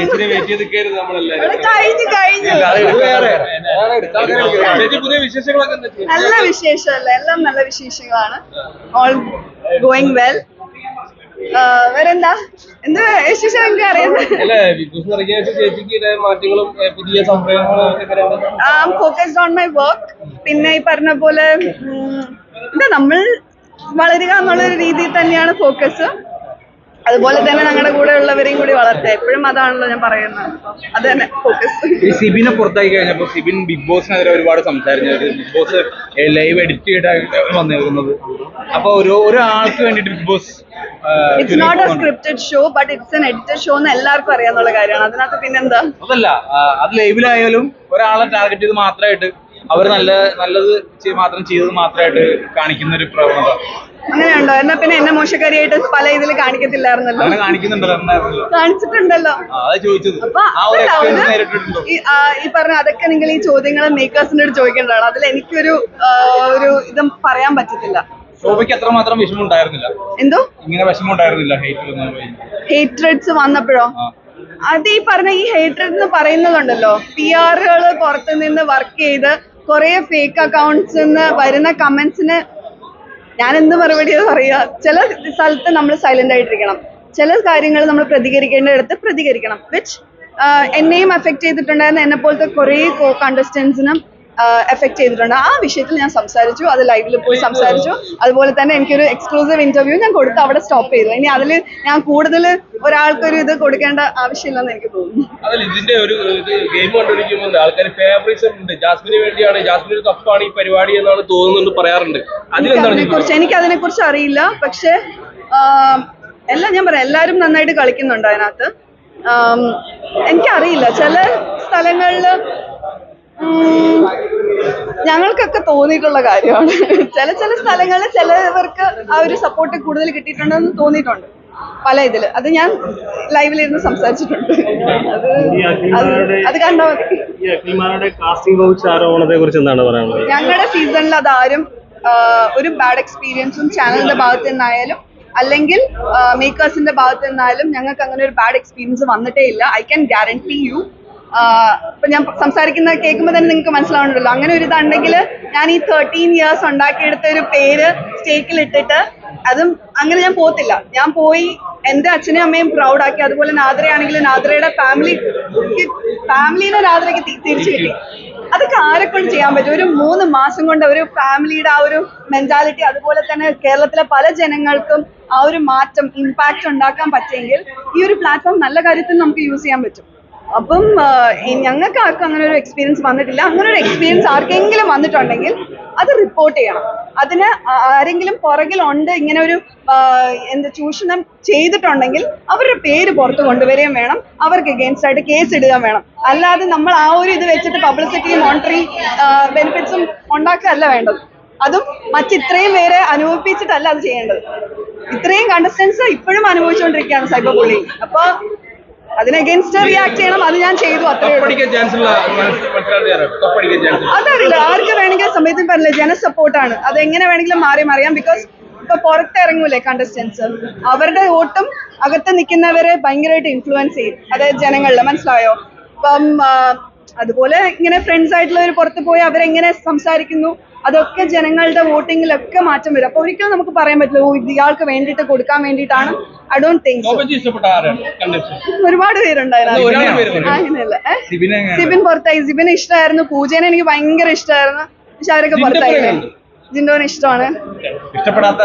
ചേച്ചിനെ വെയിറ്റ് ചെയ്ത് കഴിഞ്ഞു ചേച്ചി പുതിയ വിശേഷങ്ങളൊക്കെ എന്താ ചേച്ചി? നല്ല വിശേഷമല്ല? എല്ലാം നല്ല വിശേഷങ്ങളാണ്. ഓൾ ഗോയിങ് വെൽ വേറെന്താ? എന്താ വിശേഷം എനിക്ക് അറിയുന്നത് അല്ല ബിഗ് ബോസ് ഇറങ്ങിയ ശേഷം ചേച്ചിക്ക് ഇതേ മാറ്റങ്ങളും ഏ, പുതിയ സംരംഭങ്ങളും ഒക്കെ എങ്ങനെയുണ്ട്? I focused on my work പിന്നെ ഈ പറഞ്ഞ പോലെ ഉം, എന്താ നമ്മൾ വളരുക എന്നുള്ള ഒരു രീതിയിൽ തന്നെയാണ് ഫോക്കസ് അതുപോലെ തന്നെ ഞങ്ങളുടെ കൂടെ ഉള്ളവരെയും കൂടി വളർത്തുക. എപ്പോഴും അതാണല്ലോ ഞാൻ പറയുന്നത്. അത് തന്നെ ഫോക്കസ് ഈ സിബിനെ പുറത്താക്കി കഴിഞ്ഞപ്പോ സിബിൻ ബിഗ് ബോസിനെതിരെ ഒരുപാട് സംസാരിച്ചു. ബിഗ് ബോസ് ലൈവ് എഡിറ്റ് ചെയ്തിട്ടാണ് വന്നിരുന്നത് അപ്പൊ ഒരു ഒരാൾക്ക് വേണ്ടിട്ട് Big Boss it's not a scripted show but it's an edited show എന്ന് എല്ലാവർക്കും അറിയാന്നുള്ള കാര്യമാണ്. അതിനകത്ത് പിന്നെന്താ? അതല്ല അത് ലൈവിലായാലും ഒരാളെ ടാർഗറ്റ് ചെയ്ത് മാത്രമായിട്ട് അവർ നല്ല നല്ലത് മാത്രം ചെയ്തത് മാത്രമായിട്ട് കാണിക്കുന്ന ഒരു പ്രവണത. അങ്ങനെയുണ്ടോ? എന്നാ പിന്നെ എന്നെ മോശക്കാരിയായിട്ട് പല ഇതിൽ കാണിക്കത്തില്ലായിരുന്നല്ലോ. കാണിച്ചിട്ടുണ്ടല്ലോ. അപ്പൊ ഈ പറഞ്ഞ അതൊക്കെ നിങ്ങൾ ഈ ചോദ്യങ്ങൾ മേക്കേഴ്സിനോട് അടുത്ത് ചോദിക്കേണ്ടതാണ് അതിൽ എനിക്കൊരു ഒരു ഇതും പറയാൻ പറ്റത്തില്ല. ശോഭയ്ക്ക് അത്രമാത്രം വിഷമം ഉണ്ടായിരുന്നില്ല എന്തോ? ഇങ്ങനെ വിഷമം ഉണ്ടായിരുന്നില്ല വന്നപ്പോഴോ? അത് ഈ പറഞ്ഞ ഈ ഹേറ്റ്രഡ് എന്ന് പറയുന്നതുണ്ടല്ലോ. പി ആറുകൾ പുറത്തു നിന്ന് വർക്ക് ചെയ്ത് കുറെ ഫേക്ക് അക്കൗണ്ട്സ് നിന്ന് വരുന്ന കമന്റ്സിന് ഞാൻ എന്ത് മറുപടി പറയുക ചില സ്ഥലത്ത് നമ്മൾ സൈലന്റ് ആയിട്ടിരിക്കണം. ചില കാര്യങ്ങൾ നമ്മൾ പ്രതികരിക്കേണ്ടടുത്ത് പ്രതികരിക്കണം. വിച്ച് എന്നെയും എഫക്ട് ചെയ്തിട്ടുണ്ടായിരുന്ന എന്നെ പോലത്തെ കുറേ കണ്ടസ്റ്റൻസിനും എഫക്ട് ചെയ്തിട്ടുണ്ട്. ആ വിഷയത്തിൽ ഞാൻ സംസാരിച്ചു അത് ലൈവിൽ പോയി സംസാരിച്ചു. അതുപോലെ തന്നെ എനിക്കൊരു എക്സ്ക്ലൂസീവ് ഇന്റർവ്യൂ ഞാൻ കൊടുത്ത് അവിടെ സ്റ്റോപ്പ് ചെയ്തു. ഇനി അതിൽ ഞാൻ കൂടുതൽ ഒരാൾക്കൊരു ഇത് കൊടുക്കേണ്ട ആവശ്യമില്ലെന്ന് എനിക്ക് തോന്നുന്നു. അതല്ല ഇതിന്റെ ഒരു ഗെയിം കണ്ടുപിടിക്കുമ്പോൾ ആൾക്കാർ ഫേവറിസം ഉണ്ട്. ജാസ്മിന് വേണ്ടിയാണ് ജാസ്മിന് ഒരു കപ്പാണ് ഈ പരിപാടി എന്നാണ് തോന്നുന്നുണ്ട് പറയാറുണ്ട്. എനിക്ക് അതിനെ കുറിച്ച് അറിയില്ല. പക്ഷെ എല്ലാം ഞാൻ പറയാം എല്ലാവരും നന്നായിട്ട് കളിക്കുന്നുണ്ട് അതിനകത്ത്. എനിക്ക് എനിക്കറിയില്ല. ചില സ്ഥലങ്ങളിൽ ഞങ്ങൾക്കൊക്കെ തോന്നിയിട്ടുള്ള കാര്യമാണ്. ചില ചില സ്ഥലങ്ങളിൽ ചിലവർക്ക് ആ ഒരു സപ്പോർട്ട് കൂടുതൽ കിട്ടിയിട്ടുണ്ടെന്ന് തോന്നിയിട്ടുണ്ട് പല ഇതിൽ അത് ഞാൻ ലൈവിലിരുന്ന് സംസാരിച്ചിട്ടുണ്ട്. അത് അത് അത് കണ്ടാൽ മതി. ഞങ്ങളുടെ സീസണിൽ അതാരും ഒരു ബാഡ് എക്സ്പീരിയൻസും ചാനലിന്റെ ഭാഗത്ത് നിന്നായാലും അല്ലെങ്കിൽ മേക്കേഴ്സിന്റെ ഭാഗത്ത് നിന്നായാലും ഞങ്ങൾക്ക് അങ്ങനെ ഒരു ബാഡ് എക്സ്പീരിയൻസ് വന്നിട്ടേ ഇല്ല. ഐ ക്യാൻ ഗ്യാരണ്ടി യു ഇപ്പൊ ഞാൻ സംസാരിക്കുന്ന കേൾക്കുമ്പോൾ തന്നെ നിങ്ങൾക്ക് മനസ്സിലാവുന്നുണ്ടല്ലോ. അങ്ങനെ ഒരു ഇതുണ്ടെങ്കിൽ ഞാൻ ഈ തേർട്ടീൻ ഇയേഴ്സ് ഉണ്ടാക്കിയെടുത്ത ഒരു പേര് സ്റ്റേക്കിൽ ഇട്ടിട്ട് അതും അങ്ങനെ ഞാൻ പോകത്തില്ല. ഞാൻ പോയി എന്റെ അച്ഛനെയും അമ്മയും പ്രൗഡ് ആക്കി. അതുപോലെ നാദ്രയാണെങ്കിൽ നാദ്രയുടെ ഫാമിലി ഫാമിലിനെ നാദ്രയ്ക്ക് തിരിച്ചു കിട്ടി. അതൊക്കെ ആരെ കൊണ്ട് ചെയ്യാൻ പറ്റും? ഒരു മൂന്ന് മാസം കൊണ്ട് ഒരു ഫാമിലിയുടെ ആ ഒരു മെന്റാലിറ്റി അതുപോലെ തന്നെ കേരളത്തിലെ പല ജനങ്ങൾക്കും ആ ഒരു മാറ്റം ഇമ്പാക്റ്റ് ഉണ്ടാക്കാൻ പറ്റിയെങ്കിൽ ഈ ഒരു പ്ലാറ്റ്ഫോം നല്ല കാര്യത്തിൽ നമുക്ക് യൂസ് ചെയ്യാൻ പറ്റും. അപ്പം ഞങ്ങൾക്ക് ആർക്കും അങ്ങനെ ഒരു എക്സ്പീരിയൻസ് വന്നിട്ടില്ല. അങ്ങനെ ഒരു എക്സ്പീരിയൻസ് ആർക്കെങ്കിലും വന്നിട്ടുണ്ടെങ്കിൽ അത് റിപ്പോർട്ട് ചെയ്യണം. അതിന് ആരെങ്കിലും പുറകിലുണ്ട് ഇങ്ങനെ ഒരു എന്ത് ചൂഷണം ചെയ്തിട്ടുണ്ടെങ്കിൽ അവരുടെ പേര് പുറത്ത് കൊണ്ടുവരികയും വേണം. അവർക്ക് അഗേൻസ്റ്റ് ആയിട്ട് കേസ് ഇടുക വേണം. അല്ലാതെ നമ്മൾ ആ ഒരു ഇത് വെച്ചിട്ട് പബ്ലിസിറ്റി മോണിറ്ററി ബെനിഫിറ്റ്സും ഉണ്ടാക്കുകയല്ല വേണ്ടത്. അതും മറ്റിത്രയും പേരെ അനുഭവിപ്പിച്ചിട്ടല്ല അത് ചെയ്യേണ്ടത്. ഇത്രയും കണ്ടസ്റ്റൻസ് ഇപ്പോഴും അനുഭവിച്ചുകൊണ്ടിരിക്കുകയാണ് സൈബർ ബുള്ളിങ് അപ്പൊ അതിന് അഗേൻസ്റ്റ് റിയാക്ട് ചെയ്യണം അത് ഞാൻ ചെയ്തു അത്രേ അതറിയില്ല ആർക്ക് വേണമെങ്കിൽ സമയത്തിന് പറഞ്ഞില്ല ജന സപ്പോർട്ടാണ് അത് എങ്ങനെ വേണമെങ്കിലും മാറി മറിയാം ബിക്കോസ് ഇപ്പൊ പുറത്തിറങ്ങൂലേ കണ്ടസ്റ്റൻസ് അവരുടെ വോട്ടും അകത്ത് നിൽക്കുന്നവരെ ഭയങ്കരമായിട്ട് ഇൻഫ്ലുവൻസ് ചെയ്യും. അതായത് ജനങ്ങളിൽ മനസ്സിലായോ? ഇപ്പം അതുപോലെ ഇങ്ങനെ ഫ്രണ്ട്സ് ആയിട്ടുള്ളവർ പുറത്ത് പോയി അവരെങ്ങനെ സംസാരിക്കുന്നു അതൊക്കെ ജനങ്ങളുടെ വോട്ടിങ്ങിലൊക്കെ മാറ്റം വരും. അപ്പൊ ഒരിക്കലും നമുക്ക് പറയാൻ പറ്റില്ല ഓ ഇയാൾക്ക് വേണ്ടിട്ട് കൊടുക്കാൻ വേണ്ടിയിട്ടാണ്. ഐ ഡോണ്ട് തിങ്ക് ഒരുപാട് പേരുണ്ടായിരുന്നു അങ്ങനെയല്ല? സിബിൻ പുറത്തായി. സിബിന് ഇഷ്ടമായിരുന്നു. പൂജേനെ എനിക്ക് ഭയങ്കര ഇഷ്ടമായിരുന്നു. പക്ഷെ അവരൊക്കെ പുറത്തായില്ലേ. ജിൻഡോനെ ഇഷ്ടമാണ്. ഇഷ്ടപ്പെടാത്ത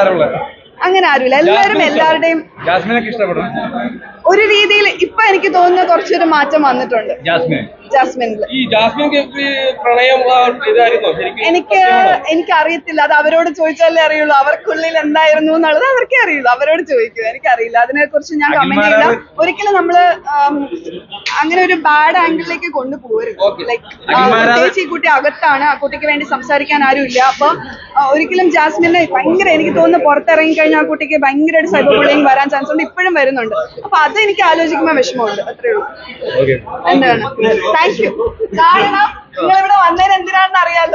അങ്ങനെ ആരുമില്ല. എല്ലാവരും എല്ലാവരുടെയും ഒരു രീതിയിൽ ഇപ്പൊ എനിക്ക് തോന്നുന്ന കുറച്ചൊരു മാറ്റം വന്നിട്ടുണ്ട്. ജാസ്മിൻ. ജാസ്മിനിൽ ഈ ജാസ്മിൻ കേക്ക് പ്രണയം എനിക്ക് എനിക്ക് അറിയത്തില്ല അത് അവരോട് ചോദിച്ചാലേ അറിയുള്ളൂ. അവർക്കുള്ളിൽ എന്തായിരുന്നു എന്നുള്ളത് അവർക്കേ അറിയുള്ളൂ. അവരോട് ചോദിക്കൂ. എനിക്കറിയില്ല. അതിനെ കുറിച്ച് ഞാൻ കമന്റ് ചെയ്യില്ല. ഒരിക്കലും നമ്മൾ അങ്ങനെ ഒരു ബാഡ് ആംഗിളിലേക്ക് കൊണ്ടുപോകരുത്. ലൈക് ലൈക്ക് പ്രത്യേകിച്ച് ഈ കുട്ടി അകത്താണ്. ആ കുട്ടിക്ക് വേണ്ടി സംസാരിക്കാൻ ആരുമില്ല അപ്പൊ ഒരിക്കലും ജാസ്മിനെ ഭയങ്കര എനിക്ക് തോന്നുന്നു പുറത്തിറങ്ങി കഴിഞ്ഞാൽ ആ കുട്ടിക്ക് ഭയങ്കരമായിട്ട് സൈബർ ബുള്ളിങ് വരാൻ ചാൻസ് ഉണ്ട്. ഇപ്പോഴും വരുന്നുണ്ട്. അപ്പൊ അത് എനിക്ക് ആലോചിക്കുമ്പോൾ വിഷമമുണ്ട്. അത്രേ ഉള്ളൂ. എന്താണ്? താങ്ക് യു കാരണം നിങ്ങൾ ഇവിടെ വന്നതിന് എന്തിനാണെന്ന് അറിയാലോ?